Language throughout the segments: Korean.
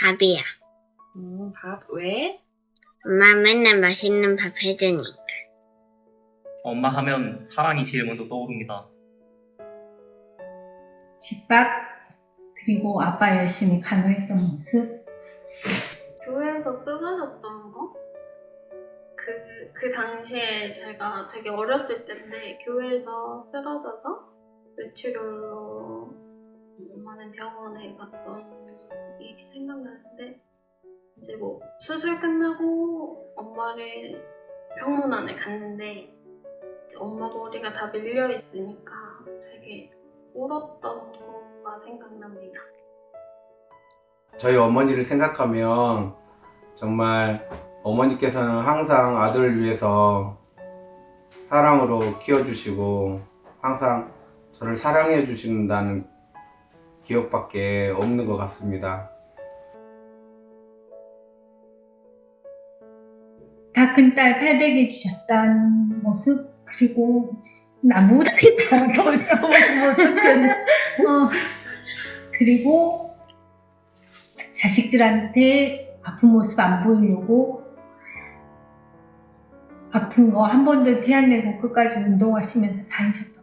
밥이야. 음, 밥 왜? 엄마 맨날 맛있는 밥 해주니. 엄마 하면 사랑이 제일 먼저 떠오릅니다. 집밥 그리고 아빠 열심히 간호했던 모습 교회에서 쓰러졌던 거? 그, 그 당시에 제가 되게 어렸을 때인데 교회에서 쓰러져서 뇌출혈로 많은 병원에 갔던 일이 생각나는데 이제 뭐 수술 끝나고 엄마를 병문안에 갔는데 이제 엄마 머리가 다 밀려 있으니까 되게 울었던 거가 생각납니다. 저희 어머니를 생각하면 정말 어머니께서는 항상 아들을 위해서 사랑으로 키워주시고 항상 저를 사랑해 주신다는 기억밖에 없는 것 같습니다. 다 큰 딸 800에 주셨던 모습 그리고 나무 못하겠다 벌써 어, 그리고 자식들한테 아픈 모습 안 보이려고 아픈 거 한 번도 티 안 내고 끝까지 운동하시면서 다니셨던 거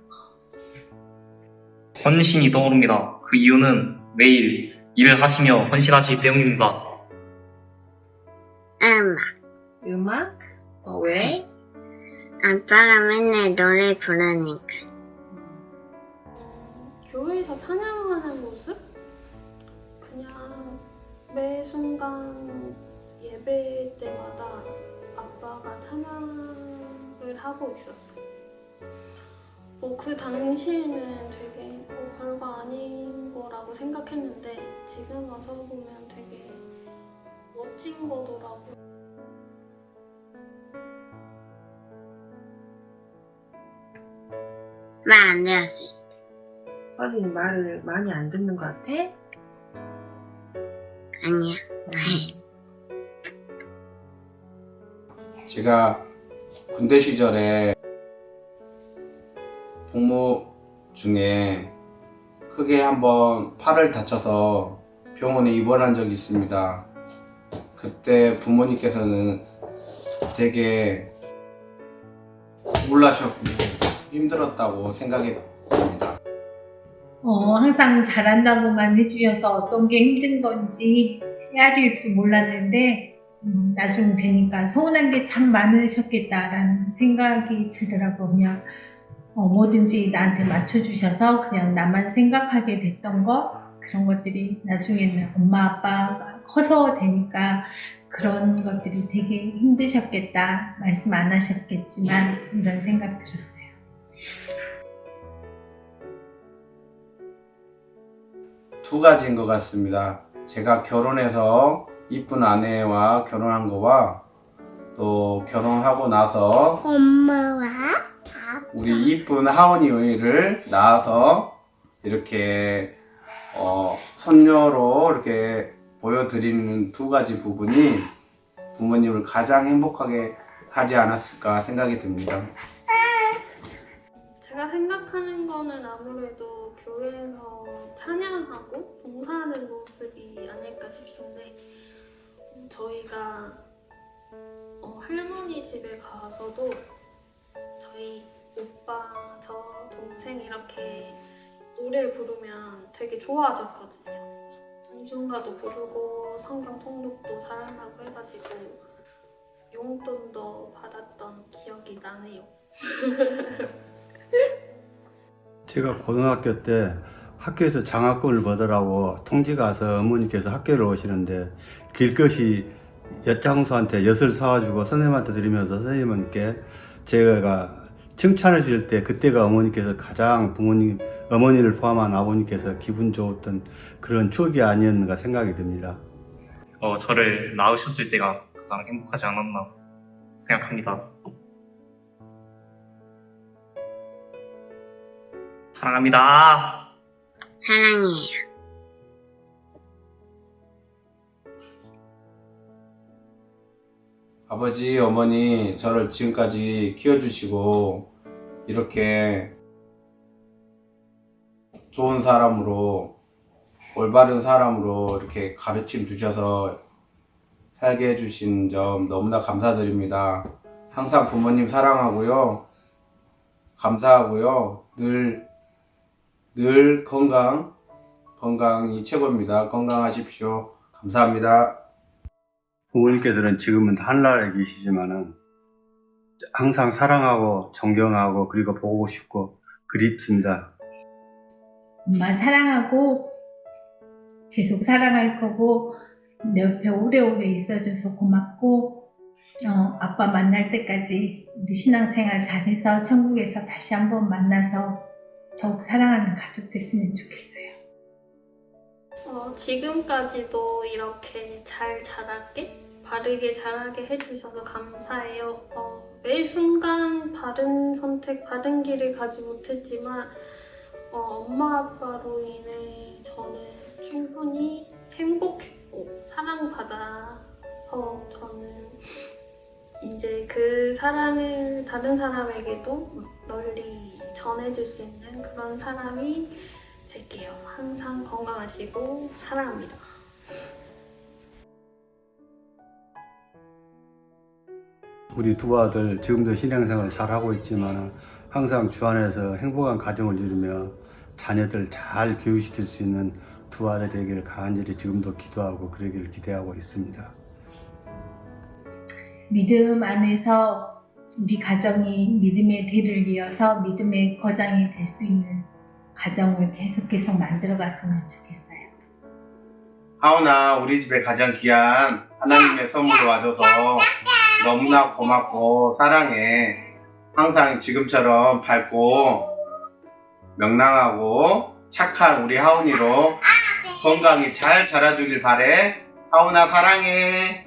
헌신이 떠오릅니다. 그 이유는 매일 일을 하시며 헌신하시기 때문입니다. 엄마. 음악? 어, 왜? 아빠가 맨날 노래 부르니까. 음, 교회에서 찬양하는 모습? 그냥 매 순간 예배 때마다 아빠가 찬양을 하고 있었어요. 뭐 그 당시에는 되게 뭐 별거 아닌 거라고 생각했는데 지금 와서 보면 되게 멋진 거더라고요. 말안 되었어. 허진이 말을 많이 안 듣는 것 같아? 아니야. 제가 군대 시절에 복무 중에 크게 한번 팔을 다쳐서 병원에 입원한 적이 있습니다. 그때 부모님께서는 되게 놀라셨고 힘들었다고 생각이 듭니다. 어, 항상 잘한다고만 해주셔서 어떤 게 힘든 건지 헤아릴 줄 몰랐는데 음, 나중 되니까 서운한 게 참 많으셨겠다라는 생각이 들더라고요. 그냥 어, 뭐든지 나한테 맞춰주셔서 그냥 나만 생각하게 됐던 거 그런 것들이 나중에는 엄마 아빠가 커서 되니까 그런 것들이 되게 힘드셨겠다 말씀 안 하셨겠지만 이런 생각 들었어요. 두 가지인 것 같습니다. 제가 결혼해서 이쁜 아내와 결혼한 거와 또 결혼하고 나서 엄마와 우리 이쁜 하원이를 낳아서 이렇게 어, 손녀로 이렇게 보여드리는 두 가지 부분이 부모님을 가장 행복하게 하지 않았을까 생각이 듭니다. 제가 생각하는 거는 아무래도 교회에서 찬양하고 봉사하는 모습이 아닐까 싶은데 음, 저희가 어, 할머니 집에 가서도 저희 오빠, 저 동생 이렇게 노래 부르면 되게 좋아하셨거든요. 찬송가도 부르고 성경 통독도 잘한다고 해가지고 용돈도 받았던 기억이 나네요. 제가 고등학교 때 학교에서 장학금을 받으라고 통지가 와서 어머니께서 학교를 오시는데 길것이 엿장수한테 엿을 사와주고 선생님한테 드리면서 선생님께 제가 칭찬을 주실 때 그때가 어머니께서 가장 부모님, 어머니를 포함한 아버님께서 기분 좋았던 그런 추억이 아니었는가 생각이 듭니다. 어, 저를 낳으셨을 때가 가장 행복하지 않았나 생각합니다. 사랑합니다. 사랑해요. 아버지, 어머니, 저를 지금까지 키워주시고, 이렇게 좋은 사람으로 올바른 사람으로 이렇게 가르침 주셔서 살게 해주신 점 너무나 감사드립니다. 항상 부모님 사랑하고요. 감사하고요. 늘, 늘 건강, 건강이 최고입니다. 건강하십시오. 감사합니다. 부모님께서는 지금은 하늘나라에 계시지만은 항상 사랑하고 존경하고 그리고 보고 싶고 그립습니다. 엄마 사랑하고 계속 사랑할 거고 내 옆에 오래오래 있어줘서 고맙고 어, 아빠 만날 때까지 우리 신앙생활 잘해서 천국에서 다시 한번 만나서 더욱 사랑하는 가족 됐으면 좋겠어요. 어, 지금까지도 이렇게 잘 자라게, 바르게 자라게 해주셔서 감사해요. 어, 매 순간 바른 선택, 바른 길을 가지 못했지만, 어, 엄마 아빠로 인해 저는 충분히 행복했고, 사랑받아서 저는 이제 그 사랑을 다른 사람에게도 널리 전해줄 수 있는 그런 사람이 될게요. 항상 건강하시고 사랑합니다. 우리 두 아들 지금도 신앙생활 잘하고 있지만 항상 주 안에서 행복한 가정을 이루며 자녀들 잘 교육시킬 수 있는 두 되기를 간절히 지금도 기도하고 그러기를 기대하고 있습니다. 믿음 안에서 우리 가정이 믿음의 대를 이어서 믿음의 거장이 될 수 있는 가정을 계속해서 만들어 갔으면 좋겠어요. 하은아, 우리 집에 가장 귀한 하나님의 선물을 와줘서 너무나 고맙고 사랑해. 항상 지금처럼 밝고 명랑하고 착한 우리 하은이로 건강히 잘 자라주길 바래. 하은아, 사랑해.